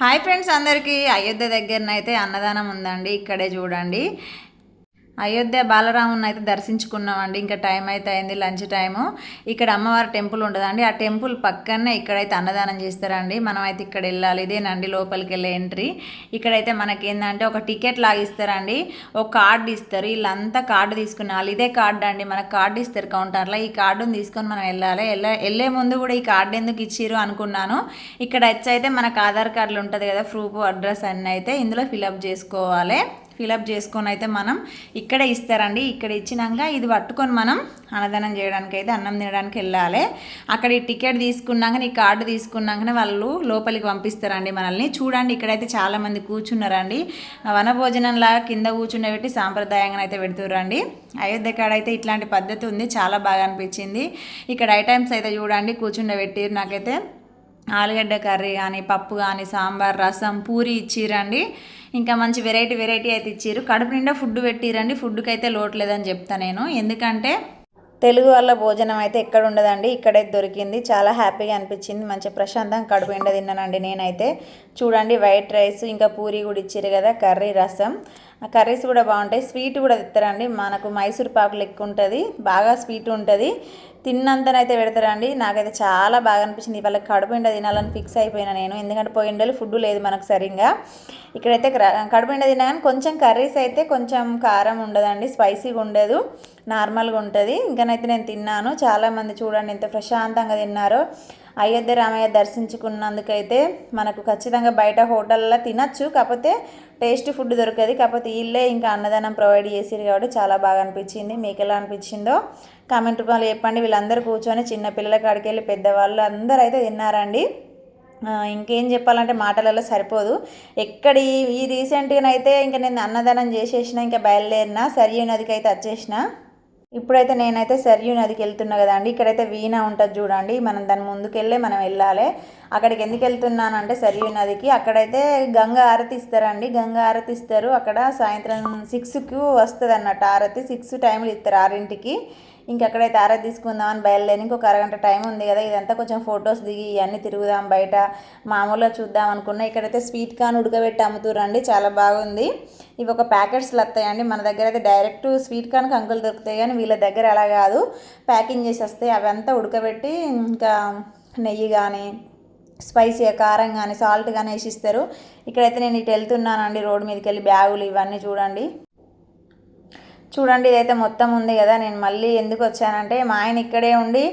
Hi friends అందరికీ అయోధ్య దగ్గరనైతే అన్నదానం ఉందండి. ఇక్కడే చూడండి. అయోధ్య బాలరాముని అయితే దర్శించుకున్నామండి. ఇంకా టైం అయితే అయింది లంచ్ టైము. ఇక్కడ అమ్మవారి టెంపుల్ ఉంటుందండి. ఆ టెంపుల్ పక్కనే ఇక్కడైతే అన్నదానం చేస్తారండి. మనం అయితే ఇక్కడ వెళ్ళాలి. ఇదేనండి లోపలికి వెళ్ళే ఎంట్రీ. ఇక్కడైతే మనకి ఏంటంటే ఒక టికెట్ లాగా ఇస్తారండి ఒక కార్డు ఇస్తారు. వీళ్ళంతా కార్డు తీసుకుని వాళ్ళు. ఇదే కార్డు అండి. మనకు కార్డు ఇస్తారు కౌంటర్లో. ఈ కార్డుని తీసుకొని మనం వెళ్ళాలి. వెళ్ళ వెళ్ళే ముందు కూడా ఈ కార్డు ఎందుకు ఇచ్చిర్రు అనుకున్నాను. ఇక్కడ వచ్చి అయితే మనకు ఆధార్ కార్డులు ఉంటుంది కదా ప్రూఫ్ అడ్రస్ అన్నీ అయితే ఇందులో ఫిలప్ చేసుకోవాలి. ఫిలప్ చేసుకొని అయితే మనం ఇక్కడే ఇస్తారండి. ఇక్కడ ఇచ్చినాక ఇది పట్టుకొని మనం అన్నదానం చేయడానికి అయితే అన్నం తినడానికి వెళ్ళాలి. అక్కడ ఈ టికెట్ తీసుకున్నాక ఈ కార్డు తీసుకున్నాకనే వాళ్ళు లోపలికి పంపిస్తారండి మనల్ని. చూడండి ఇక్కడైతే చాలామంది కూర్చున్నారండి. వనభోజనంలాగా కింద కూర్చుండబెట్టి సాంప్రదాయంగా అయితే పెడుతుర్రండి. అయోధ్య కాడ అయితే ఇట్లాంటి పద్ధతి ఉంది. చాలా బాగా అనిపించింది. ఇక్కడ ఐటమ్స్ అయితే చూడండి కూర్చుండబెట్టి నాకైతే ఆలుగడ్డ కర్రీ కానీ పప్పు కానీ సాంబార్ రసం పూరి ఇచ్చిరండి. ఇంకా మంచి వెరైటీ వెరైటీ అయితే ఇచ్చిర్రు. కడుపు నిండా ఫుడ్ పెట్టిరండి. ఫుడ్కి అయితే లోటు లేదని చెప్తా నేను. ఎందుకంటే తెలుగు వాళ్ళ భోజనం అయితే ఎక్కడ ఉండదండి. ఇక్కడే దొరికింది. చాలా హ్యాపీగా అనిపించింది. మంచి ప్రశాంతంగా కడుపు నిండా తిన్నానండి నేనైతే. చూడండి వైట్ రైస్ ఇంకా పూరి కూడా ఇచ్చారు కదా కర్రీ రసం. కర్రీస్ కూడా బాగుంటాయి. స్వీట్ కూడా తిస్తారండి మనకు మైసూర్ పాకు ఎక్కువ ఉంటుంది. బాగా స్వీట్ ఉంటుంది. తిన్నంతనైతే పెడతారండి. నాకైతే చాలా బాగా అనిపించింది. ఇవాళ కడుపు నిండా తినాలని ఫిక్స్ అయిపోయినా నేను. ఎందుకంటే పోయిండలు ఫుడ్ లేదు మనకు సరిగ్గా. ఇక్కడైతే కడుపు నిండా తిన్నా కానీ కొంచెం కర్రీస్ అయితే కొంచెం కారం ఉండదండి. స్పైసీగా ఉండదు. నార్మల్గా ఉంటుంది. ఇంకనైతే నేను తిన్నాను. చాలామంది చూడండి ఎంత ప్రశాంతంగా తిన్నారో. అయోధ్య రామయ్య దర్శించుకున్నందుకైతే మనకు ఖచ్చితంగా బయట హోటల్లో తినచ్చు. కాకపోతే టేస్ట్ ఫుడ్ దొరకదు. కాకపోతే వీళ్ళే ఇంకా అన్నదానం ప్రొవైడ్ చేసారు కాబట్టి చాలా బాగా అనిపించింది. మీకు ఎలా అనిపించిందో కామెంట్ రూపంలో చెప్పండి. వీళ్ళందరూ కూర్చొని చిన్నపిల్లల కాడికి వెళ్ళి పెద్దవాళ్ళు అందరూ అయితే తిన్నారండి. ఇంకేం చెప్పాలంటే మాటలలో సరిపోదు. ఎక్కడి ఈ రీసెంట్గానైతే ఇంకా నేను అన్నదానం చేసేసిన ఇంకా బయలుదేరిన సరియు నదికి అయితే వచ్చేసిన ఇప్పుడైతే నేనైతే సరియు నదికి వెళ్తున్నా కదండి ఇక్కడైతే వీణ ఉంటుంది చూడండి. మనం దాని ముందుకెళ్ళే మనం వెళ్ళాలి. అక్కడికి ఎందుకు వెళ్తున్నానంటే సరియు నదికి. అక్కడైతే గంగ ఆరతి ఇస్తారండి. గంగ ఆరతి ఇస్తారు. అక్కడ సాయంత్రం సిక్స్కు వస్తుంది అన్నట్టు ఆరతి. సిక్స్ టైంలు ఇస్తారు ఆరింటికి. ఇంకెక్కడైతే ఆరతి తీసుకుందామని బయలుదేరి ఇంకొక అరగంట టైం ఉంది కదా ఇదంతా కొంచెం ఫొటోస్ దిగి ఇవన్నీ తిరుగుదాం బయట. మామూలుగా చూద్దాం అనుకున్నా. ఇక్కడైతే స్వీట్ కార్న్ ఉడకబెట్టి అమ్ముతురండి చాలా బాగుంది. ఇవి ఒక ప్యాకెట్స్లు వస్తాయండి మన దగ్గర అయితే డైరెక్ట్ స్వీట్ కార్న్కి అంకులు దొరుకుతాయి కానీ వీళ్ళ దగ్గర అలా కాదు. ప్యాకింగ్ చేసి వస్తాయి అవంతా ఉడకబెట్టి ఇంకా నెయ్యి కానీ స్పైసీ కారం కానీ సాల్ట్ కానీ వేసి ఇస్తారు. ఇక్కడైతే నేను ఇటు వెళ్తున్నానండి రోడ్డు మీదకి వెళ్ళి బ్యాగులు ఇవన్నీ చూడండి. చూడండి ఇదైతే మొత్తం ఉంది కదా నేను మళ్ళీ ఎందుకు వచ్చానంటే మా ఆయన ఇక్కడే ఉండి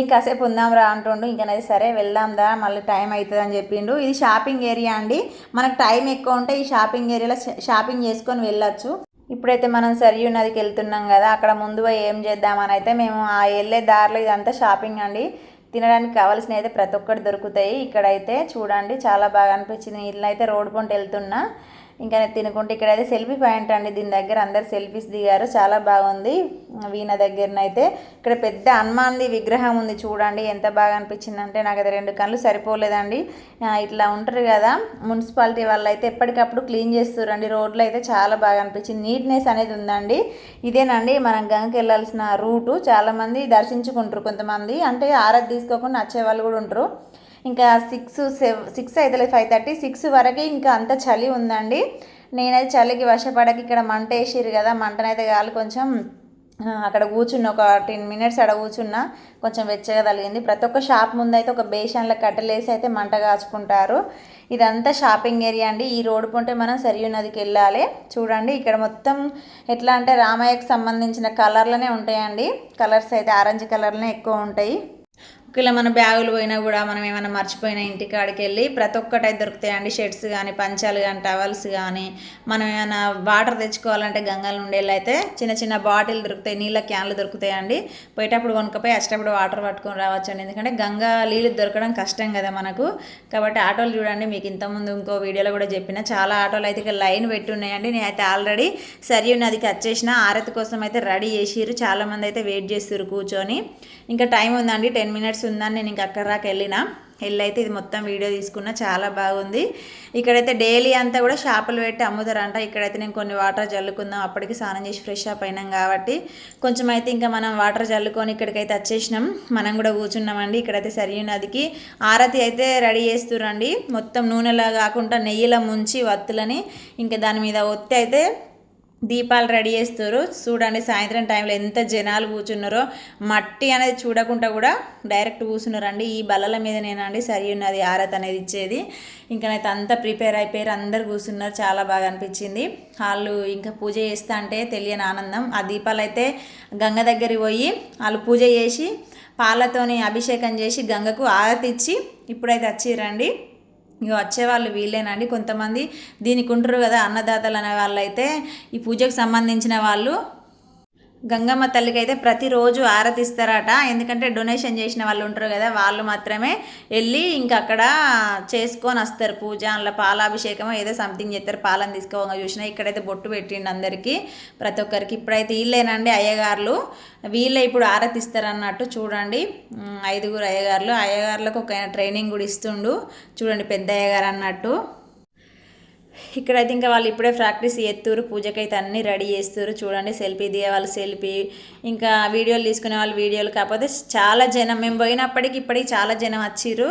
ఇంకాసేపు ఉందాం రా అంటుండు. ఇంకనైతే సరే వెళ్దాందా మళ్ళీ టైం అవుతుంది అని చెప్పిండు. ఇది షాపింగ్ ఏరియా అండి. మనకు టైం ఎక్కువ ఉంటే ఈ షాపింగ్ ఏరియాలో షాపింగ్ చేసుకొని వెళ్ళొచ్చు. ఇప్పుడైతే మనం సరియు నదికి వెళ్తున్నాం కదా అక్కడ ముందు ఏం చేద్దామని అయితే మేము ఆ వెళ్ళే దారిలో ఇదంతా షాపింగ్ అండి. తినడానికి కావాల్సినవి అయితే ప్రతి ఒక్కటి దొరుకుతాయి. ఇక్కడైతే చూడండి చాలా బాగా అనిపించింది. ఇట్లా అయితే రోడ్ కొంట వెళ్తున్నా. ఇంకా తినుకుంటే ఇక్కడైతే సెల్ఫీ పాయింట్ అండి. దీని దగ్గర అందరు సెల్ఫీస్ దిగారు. చాలా బాగుంది. వీణ దగ్గరనైతే ఇక్కడ పెద్ద హనుమాన్ది విగ్రహం ఉంది చూడండి. ఎంత బాగా అనిపించింది అంటే నాకు అది రెండు కళ్ళు సరిపోలేదండి. ఇట్లా ఉంటారు కదా మున్సిపాలిటీ వాళ్ళు అయితే ఎప్పటికప్పుడు క్లీన్ చేస్తారండి. రోడ్లు అయితే చాలా బాగా అనిపించింది. నీట్నెస్ అనేది ఉందండి. ఇదేనండి మనం గంగకి వెళ్ళాల్సిన రూటు. చాలామంది దర్శించుకుంటారు కొంతమంది. అంటే ఆరతి తీసుకోకుండా వచ్చే వాళ్ళు కూడా ఉంటారు. ఇంకా సిక్స్ సెవ్ సిక్స్ అయితే ఫైవ్ థర్టీ సిక్స్ వరకు ఇంకా అంత చలి ఉందండి. నేనైతే చలికి వర్షపడకి ఇక్కడ మంట వేసిరు కదా మంటనైతే కాదు కొంచెం అక్కడ కూర్చున్న ఒక టెన్ మినిట్స్ అక్కడ కూర్చున్నా కొంచెం వెచ్చగా తగిలింది. ప్రతి ఒక్క షాప్ ముందైతే ఒక బేషన్ల కట్టలేసి అయితే మంట కాచుకుంటారు. ఇదంతా షాపింగ్ ఏరియా అండి. ఈ రోడ్డు పొంటే మనం సరియు నదికి వెళ్ళాలి. చూడండి ఇక్కడ మొత్తం ఎట్లా అంటే రామయ్యకు సంబంధించిన కలర్లనే ఉంటాయండి. కలర్స్ అయితే ఆరెంజ్ కలర్లనే ఎక్కువ ఉంటాయి. ఇలా మన బ్యాగులు పోయినా కూడా మనం ఏమైనా మర్చిపోయిన ఇంటికాడికి వెళ్ళి ప్రతి ఒక్కటి దొరుకుతాయండి. షర్ట్స్ కానీ పంచాలు కానీ టవల్స్ కానీ మనం ఏమైనా వాటర్ తెచ్చుకోవాలంటే గంగల నుండి అయితే చిన్న చిన్న బాటిల్ దొరుకుతాయి నీళ్ళ క్యాన్లు దొరుకుతాయండి. పోయేటప్పుడు కొనుక్కపోయి వచ్చేటప్పుడు వాటర్ పట్టుకొని రావచ్చు అండి. ఎందుకంటే గంగా నీళ్ళు దొరకడం కష్టం కదా మనకు. కాబట్టి ఆటోలు చూడండి మీకు ఇంతకుముందు ఇంకో వీడియోలో కూడా చెప్పిన. చాలా ఆటోలు అయితే ఇక్కడ లైన్ పెట్టున్నాయండి నేనైతే ఆల్రెడీ సరియు నదికి వచ్చేసిన ఆరతి కోసం అయితే రెడీ చేసిర్రు. చాలామంది అయితే వెయిట్ చేస్తారు కూర్చొని. ఇంకా టైం ఉందండి. టెన్ మినిట్స్ ఉందని నేను ఇంక అక్కడ రాక వెళ్ళిన. వెళ్ళైతే ఇది మొత్తం వీడియో తీసుకున్న చాలా బాగుంది. ఇక్కడైతే డైలీ అంతా కూడా షాపులు పెట్టి అమ్ముతారంట. ఇక్కడైతే నేను కొన్ని వాటర్ జల్లుకుందాం అప్పటికి స్నానం చేసి ఫ్రెష్ అప్ అయినాం కాబట్టి. కొంచెం అయితే ఇంకా మనం వాటర్ జల్లుకొని ఇక్కడికైతే వచ్చేసినాం. మనం కూడా కూర్చున్నామండి ఇక్కడైతే సరి నదికి. ఆరతి అయితే రెడీ చేస్తురండి మొత్తం నూనెలా కాకుండా నెయ్యిలో ముంచి వత్తులని ఇంకా దాని మీద ఒత్తి అయితే దీపాలు రెడీ చేస్తారు చూడండి సాయంత్రం టైంలో ఎంత జనాలు కూర్చున్నారో. మట్టి అనేది చూడకుండా కూడా డైరెక్ట్ కూర్చున్నారండి. ఈ బల్లల మీద నేనండి సరి ఉన్నది ఆరత్ అనేది ఇచ్చేది. ఇంకా అయితే అంతా ప్రిపేర్ అయిపోయారు. అందరు కూర్చున్నారు. చాలా బాగా అనిపించింది. వాళ్ళు ఇంకా పూజ చేస్తా అంటే తెలియని ఆనందం. ఆ దీపాలు అయితే గంగ దగ్గరికి పోయి వాళ్ళు పూజ చేసి పాలతోని అభిషేకం చేసి గంగకు ఆరతి ఇచ్చి ఇప్పుడైతే వచ్చిరండి ఇక వచ్చేవాళ్ళు వీళ్ళేనండి. కొంతమంది దీనికి ఉంటారు కదా అన్నదాతలు అనే వాళ్ళు అయితే ఈ పూజకు సంబంధించిన వాళ్ళు గంగమ్మ తల్లికి అయితే ప్రతిరోజు ఆరతిస్తారట ఎందుకంటే డొనేషన్ చేసిన వాళ్ళు ఉంటారు కదా వాళ్ళు మాత్రమే వెళ్ళి ఇంకా అక్కడ చేసుకొని వస్తారు. పూజ అందులో పాలాభిషేకం ఏదో సంథింగ్ చేస్తారు. పాలను తీసుకోగా చూసిన ఇక్కడైతే బొట్టు పెట్టిండి అందరికీ ప్రతి ఒక్కరికి. ఇప్పుడైతే వీళ్ళేనండి అయ్యగారులు. వీళ్ళే ఇప్పుడు ఆరతిస్తారు అన్నట్టు చూడండి ఐదుగురు అయ్యగారులు. అయ్యగారులకు ఒక ట్రైనింగ్ కూడా ఇస్తుండు. చూడండి పెద్ద అయ్యగారు అన్నట్టు. ఇక్కడైతే ఇంకా వాళ్ళు ఇప్పుడే ప్రాక్టీస్ చేస్తారు పూజకైతే అన్నీ రెడీ చేస్తారు చూడండి సెల్ఫీ దిగే వాళ్ళు సెల్ఫీ. ఇంకా వీడియోలు తీసుకునే వాళ్ళు వీడియోలు. కాకపోతే చాలా జనం మేము పోయినప్పటికి ఇప్పటికి చాలా జనం వచ్చిర్రు.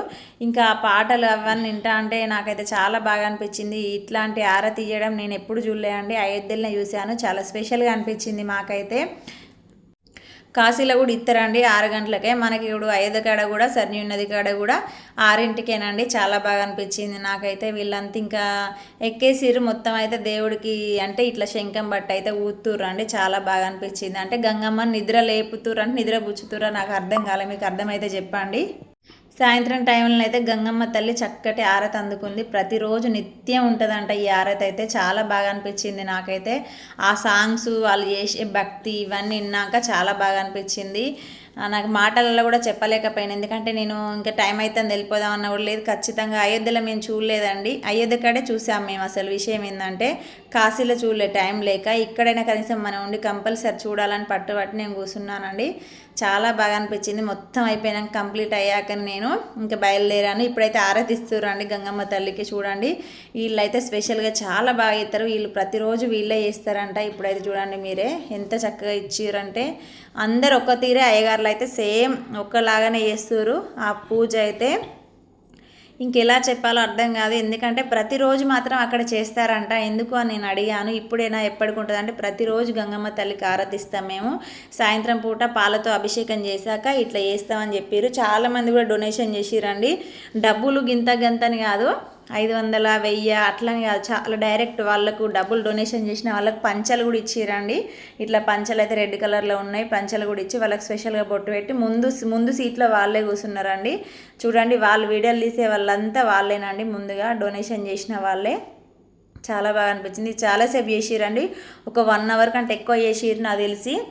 ఇంకా ఆ పాటలు అవన్నీ వింటా అంటే నాకైతే చాలా బాగా అనిపించింది. ఇట్లాంటి ఆర తీయడం నేను ఎప్పుడు చూడలే అండి. అయోధ్యలోనే చూశాను. చాలా స్పెషల్గా అనిపించింది మాకైతే. కాశీలో కూడా ఇస్తారండి ఆరు గంటలకే. మనకి ఇప్పుడు ఐదు కాడ కూడా సర్ని ఉన్నది కాడ కూడా ఆరింటికేనండి. చాలా బాగా అనిపించింది నాకైతే వీళ్ళంతా. ఇంకా ఎక్కేసిరు మొత్తం అయితే దేవుడికి అంటే ఇట్లా శంఖం బట్ట అయితే ఊతుర్రు అండి. చాలా బాగా అనిపించింది. అంటే గంగమ్మ నిద్ర లేపుతుర్రు అంటే నిద్ర పుచ్చుతుర్రు నాకు అర్థం కాలే. మీకు అర్థమైతే చెప్పండి. సాయంత్రం టైంలో అయితే గంగమ్మ తల్లి చక్కటి ఆరతి అందుకుంది. ప్రతిరోజు నిత్యం ఉంటుందంట ఈ ఆరతి అయితే. చాలా బాగా అనిపించింది నాకైతే. ఆ సాంగ్స్ వాళ్ళు చేసే భక్తి ఇవన్నీ విన్నాక చాలా బాగా అనిపించింది. నాకు మాటలలో కూడా చెప్పలేకపోయాను. ఎందుకంటే నేను ఇంకా టైం అయితే వెళ్ళిపోదాం అన్న కూడా లేదు. ఖచ్చితంగా అయోధ్యలో మేము చూడలేదండి. అయోధ్య కాడే చూసాం మేము అసలు విషయం ఏంటంటే కాశీలో చూడలే టైం లేక ఇక్కడైనా కనీసం మనం ఉండి కంపల్సరీ చూడాలని పట్టుబట్టి నేను కూర్చున్నానండి. చాలా బాగా అనిపించింది. మొత్తం అయిపోయినాక కంప్లీట్ అయ్యాక నేను ఇంకా బయలుదేరాను. ఇప్పుడైతే ఆరాధిస్తురండి గంగమ్మ తల్లికి చూడండి. వీళ్ళు అయితే స్పెషల్గా చాలా బాగా చేస్తారు. వీళ్ళు ప్రతిరోజు వీళ్ళే చేస్తారంట. ఇప్పుడైతే చూడండి మీరే ఎంత చక్కగా ఇచ్చారంటే అందరు ఒక తీరే అయ్యగారులు అయితే సేమ్ ఒక్కలాగానే చేస్తారు ఆ పూజ అయితే ఇంకెలా చెప్పాలో అర్థం కాదు. ఎందుకంటే ప్రతిరోజు మాత్రం అక్కడ చేస్తారంట. ఎందుకు అని నేను అడిగాను. ఇప్పుడైనా ఎప్పటికి ఉంటుంది అంటే ప్రతిరోజు గంగమ్మ తల్లికి ఆరాధిస్తాం మేము. సాయంత్రం పూట పాలతో అభిషేకం చేశాక ఇట్లా చేస్తామని చెప్పారు చాలామంది కూడా డొనేషన్ చేసిరండి. డబ్బులు గింత గంతని కాదు. ఐదు వందల వెయ్యి అట్లని కాదు. చాలా డైరెక్ట్ వాళ్ళకు డబ్బులు డొనేషన్ చేసిన వాళ్ళకి పంచలు కూడా ఇచ్చిరండి. ఇట్లా పంచలు అయితే రెడ్ కలర్లో ఉన్నాయి. పంచలు కూడా ఇచ్చి వాళ్ళకి స్పెషల్గా బొట్టు పెట్టి ముందు ముందు సీట్లో వాళ్ళే కూర్చున్నారండి. చూడండి వాళ్ళు వీడియోలు తీసే వాళ్ళంతా వాళ్ళేనండి ముందుగా డొనేషన్ చేసిన వాళ్ళే. చాలా బాగా అనిపించింది. చాలాసేపు చేసిరండి. ఒక వన్ అవర్ కంటే ఎక్కువ చేసిరు నాకు తెలిసి.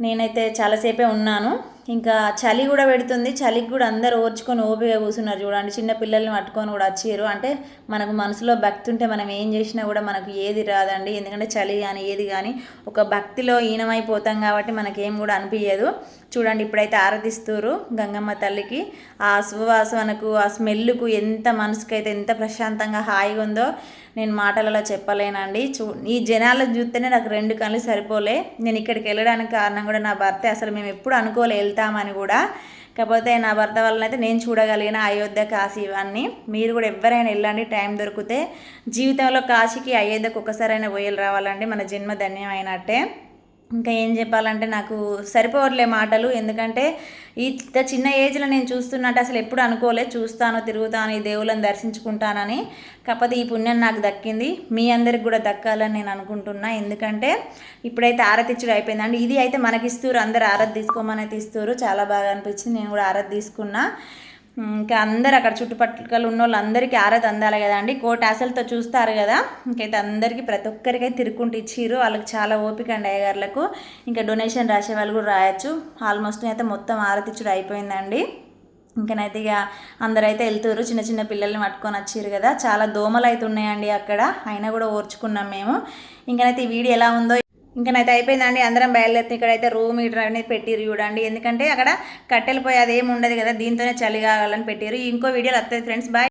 నేనైతే చాలాసేపే ఉన్నాను. ఇంకా చలి కూడా పెడుతుంది. చలికి కూడా అందరు ఓర్చుకొని ఓపిక కూర్చున్నారు చూడండి. చిన్న పిల్లల్ని పట్టుకొని కూడా వచ్చారు. అంటే మనకు మనసులో భక్తి ఉంటే మనం ఏం చేసినా కూడా మనకు ఏది రాదండి. ఎందుకంటే చలి కానీ ఏది కానీ ఒక భక్తిలో ఈనమైపోతాం కాబట్టి మనకేం కూడా అనిపించదు చూడండి ఇప్పుడైతే ఆరాధిస్తారు గంగమ్మ తల్లికి. ఆ సువాసనకు ఆ స్మెల్కు ఎంత మనసుకైతే ఎంత ప్రశాంతంగా హాయిగా ఉందో నేను మాటలలో చెప్పలేనండి. చూ ఈ జనాలు చూస్తేనే నాకు రెండు కళ్ళు సరిపోలే. నేను ఇక్కడికి వెళ్ళడానికి కారణం కూడా నా భర్త. అసలు మేము ఎప్పుడు అనుకోలే వెళ్తామని కూడా. కాకపోతే నా భర్త వల్లనైతే నేను చూడగలిగిన అయోధ్య కాశీ ఇవన్నీ. మీరు కూడా ఎవరైనా వెళ్ళండి టైం దొరికితే. జీవితంలో కాశీకి అయోధ్యకు ఒక్కసారైనా పోయేలు రావాలండి. మన జన్మ ధన్యమైనట్టే. ఇంకా ఏం చెప్పాలంటే నాకు సరిపోవట్లే మాటలు. ఎందుకంటే ఇంత చిన్న ఏజ్లో నేను చూస్తున్నట్టు అసలు ఎప్పుడు అనుకోలే. చూస్తాను తిరుగుతాను ఈ దేవుళ్ళని దర్శించుకుంటానని. కాకపోతే ఈ పుణ్యం నాకు దక్కింది. మీ అందరికి కూడా దక్కాలని నేను అనుకుంటున్నా. ఎందుకంటే ఇప్పుడైతే ఆరతిచ్చుడు అండి ఇది అయితే మనకి ఇస్తారు అందరు ఆరతి తీసుకోమని అయితే ఇస్తారు చాలా బాగా అనిపించింది. నేను కూడా ఆరతి తీసుకున్నా. ఇంకా అందరు అక్కడ చుట్టుపక్కల ఉన్న వాళ్ళందరికీ ఆరతి అందాలి కదా అండి. కోటి ఆశలతో చూస్తారు కదా. ఇంకైతే అందరికీ ప్రతి ఒక్కరికైతే తిరుక్కుంటూ ఇచ్చిర్రు. వాళ్ళకి చాలా ఓపిక అండి అయ్యగారులకు. ఇంకా డొనేషన్ రాసే వాళ్ళు కూడా రాయొచ్చు. ఆల్మోస్ట్ అయితే మొత్తం ఆరతిచ్చుడు అయిపోయిందండి. ఇంకనైతే ఇక అందరైతే వెళ్తుర్రు. చిన్న చిన్న పిల్లల్ని పట్టుకొని వచ్చిర్రు కదా. చాలా దోమలు అయితే ఉన్నాయండి అక్కడ. అయినా కూడా ఓర్చుకున్నాం మేము. ఇంకనైతే ఈ వీడియో ఎలా ఉందో ఇంకా నైతే అయిపోయిందండి అందరం బయలుదేరి ఇక్కడైతే రూమ్ హీటర్ అనేది పెట్టిరు చూడండి. ఎందుకంటే అక్కడ కట్టెలు పోయి అది ఉండదు కదా దీంతోనే చలి కావాలని పెట్టిరు ఇంకో వీడియోలో వస్తుంది ఫ్రెండ్స్ బాయ్